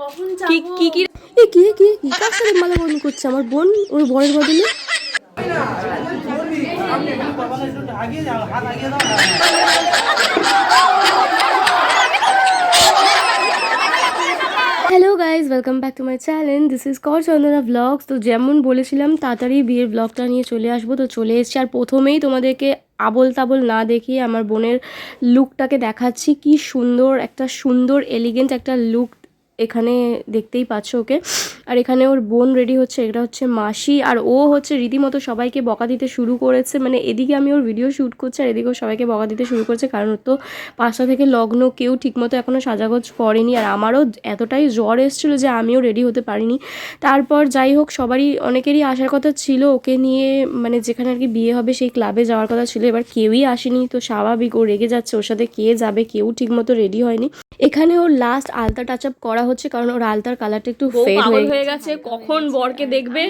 কখন কি কি কি? এ কি কি কি? কার সাথে মালা বরণ করছে? আমার বোন? ওর বরের বদলে hello guys welcome back to my channel this is কর চন্দনা ব্লগস তো যেমন বলেছিলাম তাড়াতাড়ি বিয়ের ব্লগটা নিয়ে চলে আসব। তো চলে এসেছি আর প্রথমেই তোমাদেরকে আবল তাবল না দেখিয়ে আমার বোনের লুকটাকে দেখাচ্ছি। কি সুন্দর একটা সুন্দর এলিগেন্ট একটা লুক এখানে দেখতেই পাচ্ছ ওকে। আর এখানে ওর বোন রেডি হচ্ছে, এটা হচ্ছে মাসি। আর ও হচ্ছে রীতিমতো সবাইকে বকা দিতে শুরু করেছে। মানে এদিকে আমি ওর ভিডিও শ্যুট করছি, আর এদিকেও সবাইকে বকা দিতে শুরু করেছে। কারণ তো পাঁচটা থেকে লগ্ন কেউ ঠিকমতো এখনও সাজাগোজ করেনি। আর আমারও এতটাই জ্বর এসেছিল যে আমিও রেডি হতে পারিনি। তারপর যাই হোক, সবারই, অনেকেরই আসার কথা ছিল ওকে নিয়ে। মানে যেখানে আর কি বিয়ে হবে সেই ক্লাবে যাওয়ার কথা ছিল। এবার কেউই আসেনি, তো স্বাভাবিক ও রেগে যাচ্ছে। ওর সাথে কে যাবে, কেউ ঠিকমতো রেডি হয়নি। এখানে ওর লাস্ট আলতা টাচ আপ করা হচ্ছে কারণ ওর আলতার কালারটা একটু ফেড হয়ে হয়ে গেছে। কখন বরকে দেখবে?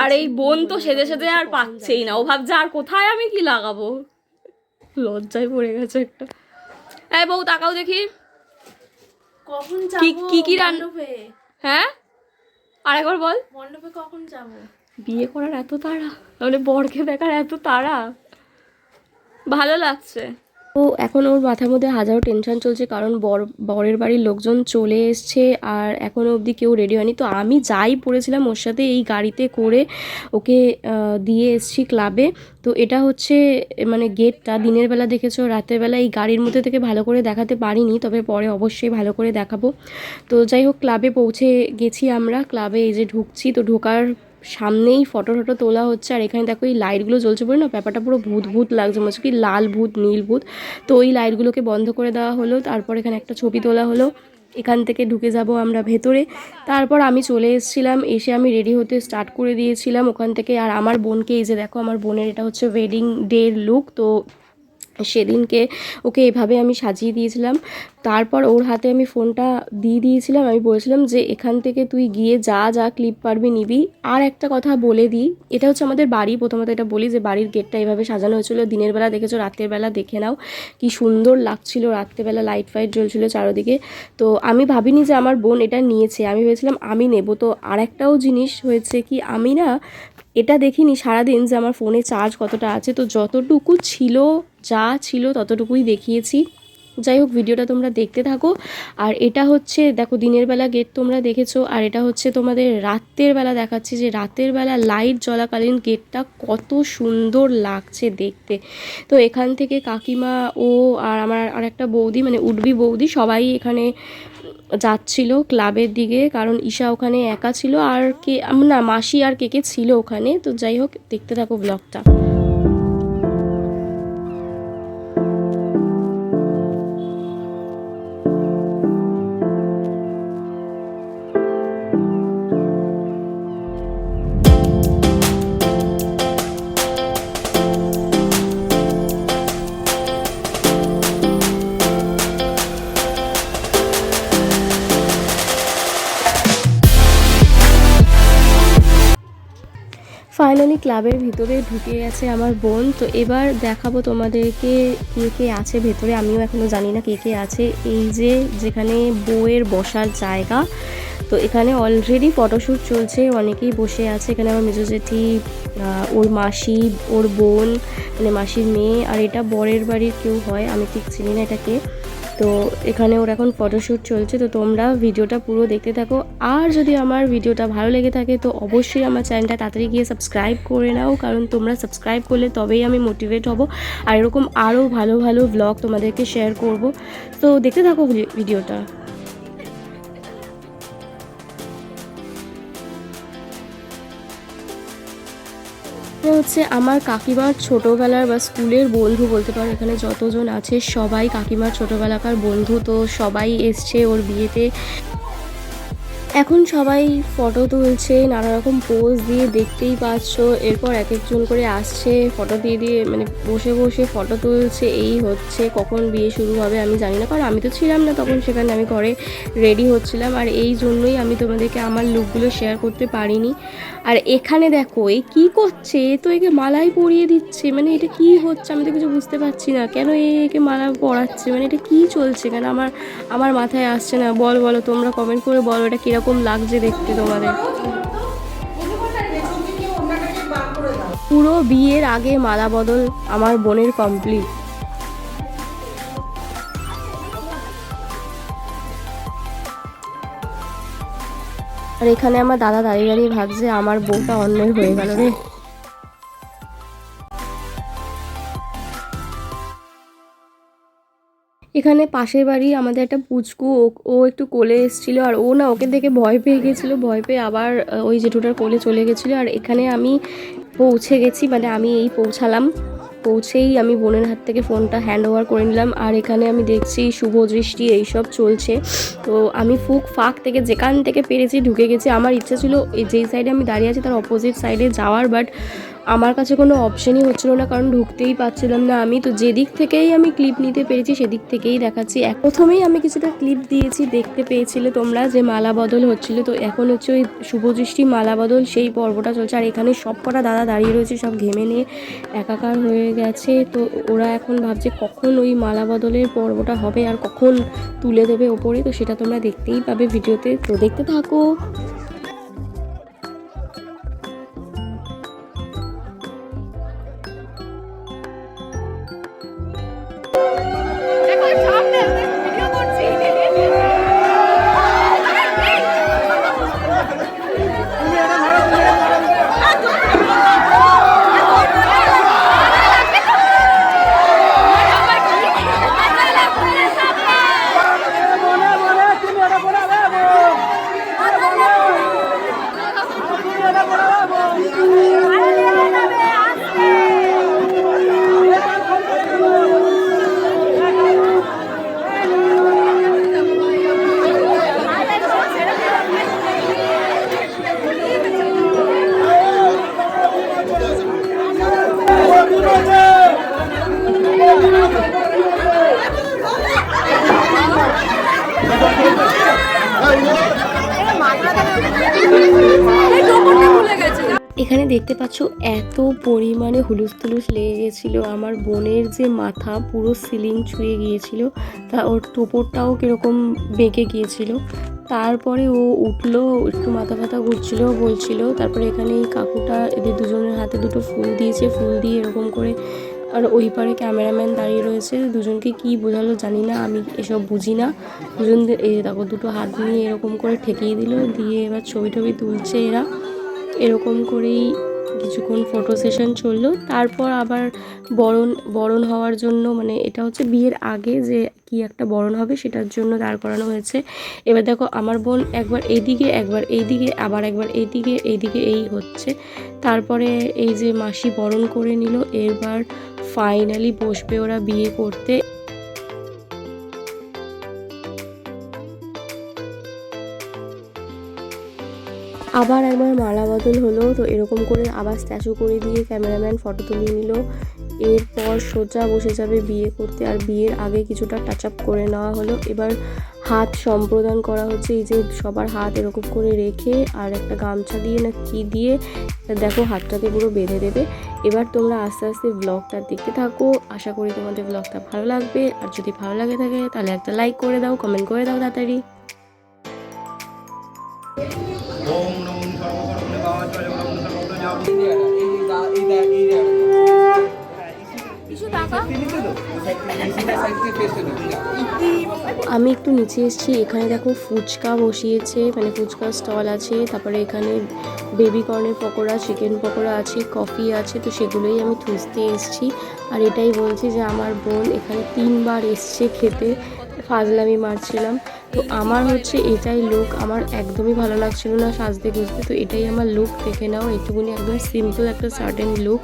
আর এই বোন তো সেজে সেজে আর পাচ্ছেই না। ও ভাবছে আর কোথায় আমি কি লাগাবো? লজ্জায় পড়ে গেছে একটা। এই বউ তাকাও দেখি। কখন কি যাব? কি কি রান হ্যাঁ? আর একবার বল। মণ্ডপে কখন যাব? বিয়ে করার এত তাড়া? মানে বরকে দেখার এত তাড়া? ভালো লাগছে। তো এখন ওর মাথার মধ্যে হাজারো টেনশন চলছে কারণ বর, বরের বাড়ির লোকজন চলে এসছে আর এখনও অবধি কেউ রেডি হয়নি। তো আমি যাই পড়েছিলাম ওর সাথে এই গাড়িতে করে ওকে দিয়ে এসছি ক্লাবে তো এটা হচ্ছে মানে গেটটা দিনের বেলা দেখেছ, রাতের বেলা এই গাড়ির মধ্যে থেকে ভালো করে দেখাতে পারিনি, তবে পরে অবশ্যই ভালো করে দেখাবো। তো যাই হোক ক্লাবে পৌঁছে গেছি আমরা। ক্লাবে এই যে ঢুকছি, তো ঢোকার সামনেই ফটো টটো তোলা হচ্ছে, আর এখানে দেখো এই লাইটগুলো জ্বলছে পড়ে না, ব্যাপারটা পুরো ভূত ভূত লাগছে, মনে হচ্ছে কি লাল ভূত, নীল ভূত। তো ওই লাইটগুলোকে বন্ধ করে দেওয়া হলো, তারপর এখানে একটা ছবি তোলা হলো, এখান থেকে ঢুকে যাব আমরা ভেতরে। তারপর আমি চলে এসেছিলাম, এসে আমি রেডি হতে স্টার্ট করে দিয়েছিলাম ওখান থেকে, আর আমার বোনকে এই যে দেখো, আমার বোনের এটা হচ্ছে ওয়েডিং ডের লুক তো সেদিনকে ওকে এভাবে আমি সাজিয়ে দিয়েছিলাম। তারপর ওর হাতে আমি ফোনটা দিয়ে দিয়েছিলাম। আমি বলেছিলাম যে, এখান থেকে তুই গিয়ে যা যা ক্লিপ পারবি নিবি। আর একটা কথা বলে দিই, এটা হচ্ছে আমাদের বাড়ি। প্রথমত এটা বলি যে, বাড়ির গেটটা এভাবে সাজানো হয়েছিল। দিনের বেলা দেখেছ, রাতের বেলা দেখে নাও। কি সুন্দর লাগছিল। রাত্রেবেলা লাইট ফাইট জ্বলছিল চারোদিকে। তো আমি ভাবিনি যে, আমার বোন এটা নিয়েছে। আমি ভেবেছিলাম আমি নেব। তো আর একটাও জিনিস হয়েছে কি, আমি না এটা দেখিনি সারাদিন যে, আমার ফোনে চার্জ কতটা আছে। তো যতটুকু ছিল যা ছিল ততটুকুই দেখিয়েছি। যাই হোক, ভিডিওটা তোমরা দেখতে থাকো। আর এটা হচ্ছে, দেখো, দিনের বেলা গেট তোমরা দেখেছ। আর এটা হচ্ছে তোমাদের রাতের বেলা দেখাচ্ছি যে রাতের বেলা লাইট জ্বলাকালীন গেটটা কত সুন্দর লাগছে দেখতে। তো এখান থেকে কাকিমা, ও আর আমার আর একটা বৌদি মানে উডবি বৌদি, সবাই এখানে যাচ্ছিল ক্লাবের দিকে। কারণ ঈশা ওখানে একা ছিল। আর কে, না, মাসি আর কে কে ছিল ওখানে। তো যাই হোক, দেখতে থাকো ব্লগটা ফাইনালি ক্লাবের ভিতরে ঢুকে গেছে আমার বোন। তো এবার দেখাবো তোমাদেরকে কে কে আছে ভেতরে। আমিও এখনও জানি না কে কে আছে। এই যে যেখানে বউয়ের বসার জায়গা। তো এখানে অলরেডি ফটোশ্যুট চলছে, অনেকেই বসে আছে। এখানে আমার মেজো জেঠি ওর মাসি, ওর বোন মানে মাসির মেয়ে, আর এটা বরের বাড়ির কেউ হয়, আমি ঠিক চিনি না এটাকে তো এখানে ওর এখন ফটোশ্যুট চলছে, তো তোমরা ভিডিওটা পুরো দেখতে থাকো। আর যদি আমার ভিডিওটা ভালো লেগে থাকে, তো অবশ্যই আমার চ্যানেলটা তাড়াতাড়ি গিয়ে সাবস্ক্রাইব করে নাও, কারণ তোমরা সাবস্ক্রাইব করলে তবেই আমি মোটিভেট হব। আর এরকম আরও ভালো ভালো ব্লগ তোমাদেরকে শেয়ার করব। তো দেখতে থাকো ভিডিওটা। এটা হচ্ছে, আমার কাকিমার ছোটোবেলার বা স্কুলের বন্ধু বলতে পারো, এখানে যতজন আছে সবাই কাকিমার ছোটোবেলাকার বন্ধু, তো সবাই এসছে ওর বিয়েতে। এখন সবাই ফটো তুলছে, নানা রকম পোজ দিয়ে দেখতেই পাচ্ছ। এরপর এক একজন করে আসছে ফটো দিয়ে দিয়ে মানে বসে বসে ফটো তুলছে, এই হচ্ছে, কখন বিয়ে শুরু হবে আমি জানি না, কারণ আমি তো ছিলাম না তখন, সেখানে আমি ঘরে রেডি হচ্ছিলাম। আর এই জন্যই আমি তোমাদেরকে আমার লুকগুলো শেয়ার করতে পারিনি। আর এখানে দেখো, এ কী করছে? এ তো একে মালাই পরিয়ে দিচ্ছে মানে এটা কি হচ্ছে? আমি তো কিছু বুঝতে পারছি না, কেন এ একে মালা পড়াচ্ছে মানে এটা কি চলছে? কেন আমার আমার মাথায় আসছে না? বল, বলো, তোমরা কমেন্ট করে বলো, এটা কীরকম লাগছে দেখতে তোমাদের? পুরো বিয়ের আগে মালা বদল আমার বোনের কমপ্লিট আর এখানে আমার দাদা দাঁড়িয়ে দাঁড়িয়ে ভাবছে, আমার বউটা অন্যের হয়ে গেল রে। এখানে পাশের বাড়ি আমাদের একটা পুচকু, ও- একটু কোলে এসেছিল আর ও না ওকে দেখে ভয় পেয়ে গেছিল, ভয় পেয়ে আবার ওই জেঠুটার কোলে চলে গেছিল আর এখানে আমি পৌঁছে গেছি মানে আমি এই পৌঁছালাম। পৌঁছেই আমি বোনের হাত থেকে ফোনটা হ্যান্ড ওভার করে নিলাম আর এখানে আমি দেখছি শুভ দৃষ্টি এইসব চলছে। তো আমি ফুক ফাঁক থেকে যেখান থেকে পেরেছি ঢুকে গেছি। আমার ইচ্ছা ছিল যেই সাইডে আমি দাঁড়িয়ে আছি তার অপোজিট সাইডে যাওয়ার বাট আমার কাছে কোনো অপশনই হচ্ছিল না, কারণ ঢুকতেই পারছিলাম না আমি। তো যেদিক থেকেই আমি ক্লিপ নিতে পেরেছি, সেদিক থেকেই দেখাচ্ছি। এক প্রথমেই আমি কিছুটা ক্লিপ দিয়েছি, দেখতে পেয়েছিলে তোমরা যে মালা বদল হচ্ছিল। তো এখন হচ্ছে ওই শুভদৃষ্টি মালা বদল, সেই পর্বটা চলছে। আর এখানে সব কটা দাদা দাঁড়িয়ে রয়েছে, সব ঘেমে নিয়ে একাকার হয়ে গেছে। তো ওরা এখন ভাবছে কখন ওই মালা বদলের পর্বটা হবে আর কখন তুলে দেবে ওপরে। তো সেটা তোমরা দেখতেই পাবে ভিডিওতে। তো দেখতে থাকো। এখানে দেখতে পাচ্ছ এত পরিমাণে হুলুস তুলুস লেগে গেছিল। আমার বোনের যে মাথা পুরো সিলিং ছুঁয়ে গিয়েছিল, তা ওর টোপরটাও কীরকম বেঁকে গিয়েছিল। তারপরে ও উঠল, একটু মাথা ফাথা ঘুরছিল, বলছিল, তারপরে এখানে এই কাকুটা, এদের দুজনের হাতে দুটো ফুল দিয়েছে, ফুল দিয়ে এরকম করে আর ওই পারে ক্যামেরাম্যান দাঁড়িয়ে রয়েছে। দুজনকে কি বোঝালো জানি না, আমি এসব বুঝি না। দুজন এই দেখো, দুটো হাত নিয়ে এরকম করে ঠেকিয়ে দিল, দিয়ে এবার ছবি টবি তুলছে এরা। এরকম করেই কিছুক্ষণ ফটো সেশন চলল। তারপর আবার বরণ বরণ হওয়ার জন্য মানে এটা হচ্ছে বিয়ের আগে যে কি একটা বরণ হবে সেটার জন্য দাঁড় করানো হয়েছে। এবার দেখো আমার বোন একবার এইদিকে একবার এইদিকে, আবার একবার এইদিকে এইদিকে এই হচ্ছে। তারপরে এই যে মাসি বরণ করে নিল, এবার ফাইনালি বসবে ওরা বিয়ে করতে। আবার একবার মালা বদল হলো, তো এরকম করে আবার স্ট্যাচু করে দিয়ে ক্যামেরাম্যান ফটো তুলে নিল। এরপর সোজা বসে যাবে বিয়ে করতে আর বিয়ের আগে কিছুটা টাচ আপ করে নেওয়া হলো। এবার হাত সম্প্রদান করা হচ্ছে, এই যে সবার হাত এরকম করে রেখে আর একটা গামছা দিয়ে না কি দিয়ে, দেখো হাতটাকে পুরো বেঁধে দেবে। এবার তোমরা আস্তে আস্তে ব্লগটা দেখতে থাকো। আশা করি তোমাদের ব্লগটা ভালো লাগবে। আর যদি ভালো লাগে থাকে, তাহলে একটা লাইক করে দাও কমেন্ট করে দাও তাড়াতাড়ি। আমি একটু নিচে এসেছি, এখানে দেখো ফুচকা বসিয়েছে মানে ফুচকা স্টল আছে, তারপরে এখানে বেবি কর্নের পকোড়া চিকেন পকোড়া আছে কফি আছে, তো সেগুলোই আমি খুঁজতে এসেছি। আর এটাই বলছি যে আমার বোন এখানে তিনবার এসছে খেতে, ফাজলামি মারছিলাম। তো আমার হচ্ছে এটাই লুক আমার একদমই ভালো লাগছিল না সাজতে গুজতে তো এটাই আমার লুক দেখে নাও এটুকুনি একদম সিম্পল একটা সার্টেন লুক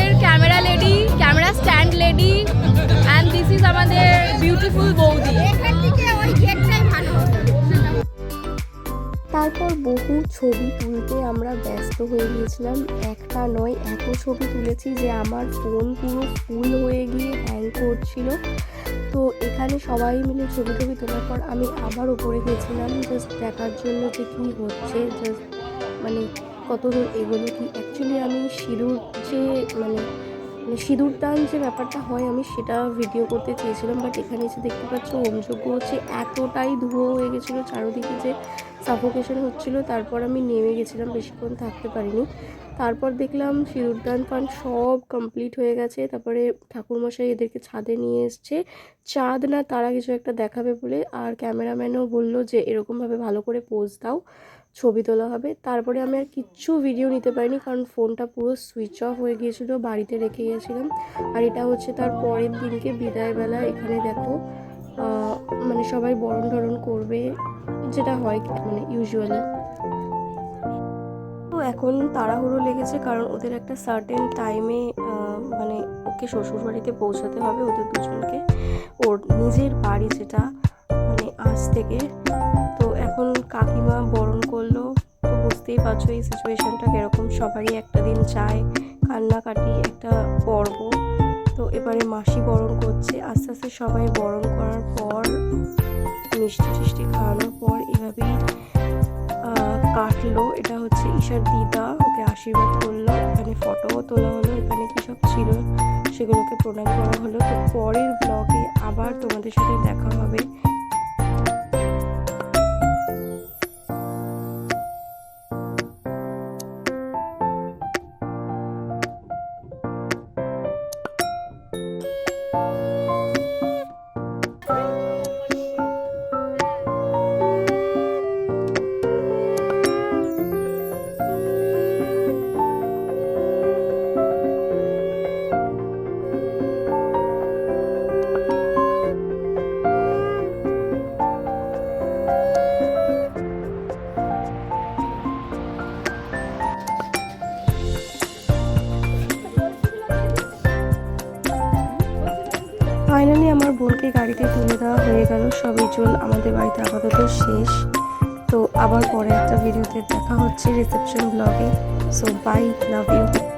আমাদের camera lady camera stand lady and this is আমাদের বিউটিফুল বৌদি। তারপর বহু ছবি তুলতে আমরা ব্যস্ত হয়ে গিয়েছিলাম। একটা নয় এত ছবি তুলেছি যে আমার ফোন পুরো ফুল হয়ে গিয়ে হ্যাং করছিল। তো এখানে সবাই মিলে ছবি টবি তোলার পর আমি আবার উপরে গেছিলাম জাস্ট দেখার জন্য যে কী হচ্ছে জাস্ট মানে কত দূর এগোলো কি? অ্যাকচুয়ালি আমি সিঁদুর যে মানে মানে সিঁদুর দান যে ব্যাপারটা হয়, আমি সেটা ভিডিও করতে চেয়েছিলাম বাট এখানে এসে দেখতে পাচ্ছ হোমযজ্ঞ হচ্ছে এতটাই ধুয়ো হয়ে গেছিল, চারোদিকে যে সাফোকেশন হচ্ছিল, তারপর আমি নেমে গেছিলাম, বেশিক্ষণ থাকতে পারিনি। তারপর দেখলাম সিঁদুরদান পান সব কমপ্লিট হয়ে গেছে, তারপরে ঠাকুরমশাই এদেরকে ছাদে নিয়ে এসছে। চাঁদ না তারা কিছু একটা দেখাবে বলে, আর ক্যামেরাম্যানও বলল যে এরকমভাবে ভালো করে পোজ দাও। ছবি তোলা হবে। তারপরে আমি আর কিচ্ছু ভিডিও নিতে পারিনি কারণ ফোনটা পুরো সুইচ অফ হয়ে গিয়েছিল, বাড়িতে রেখে গিয়েছিলাম। আর এটা হচ্ছে তার পরের দিনকে বিদায়বেলা, এখানে দেখো মানে সবাই বরণ ধরণ করবে, যেটা হয় মানে ইউজুয়ালি তো এখন তাড়াহুড়ো লেগেছে কারণ ওদের একটা সার্টেন টাইমে মানে ওকে শ্বশুরবাড়িতে পৌঁছাতে হবে, ওদের দুজনকে। ওর নিজের বাড়ি যেটা মানে আজ থেকে বুঝতেই পারছ এই সিচুয়েশনটা কীরকম। সবারই একটা দিন চায় কান্নাকাটি, একটা পর্ব। তো এবারে মাসি বরণ করছে। আস্তে আস্তে সবাই বরণ করার পর, মিষ্টি টিষ্টি খাওয়ানোর পর এভাবেই কাটলো। এটা হচ্ছে ঈশার দিদা, ওকে আশীর্বাদ করল। এখানে ফটোও তোলা হলো, এখানে কী সব ছিল সেগুলোকে প্রণাম করা হলো। তো পরের ব্লগে আবার তোমাদের সাথে দেখা হবে। ফাইনালি বোনকে গাড়িতে তুলে দেওয়া হয়ে গেল। সবই চল আমাদের বাড়িতে আপাতত শেষ। তো আবার পরে একটা ভিডিওতে দেখা হচ্ছে রিসেপশন ব্লগে সো বাই লাভ ইউ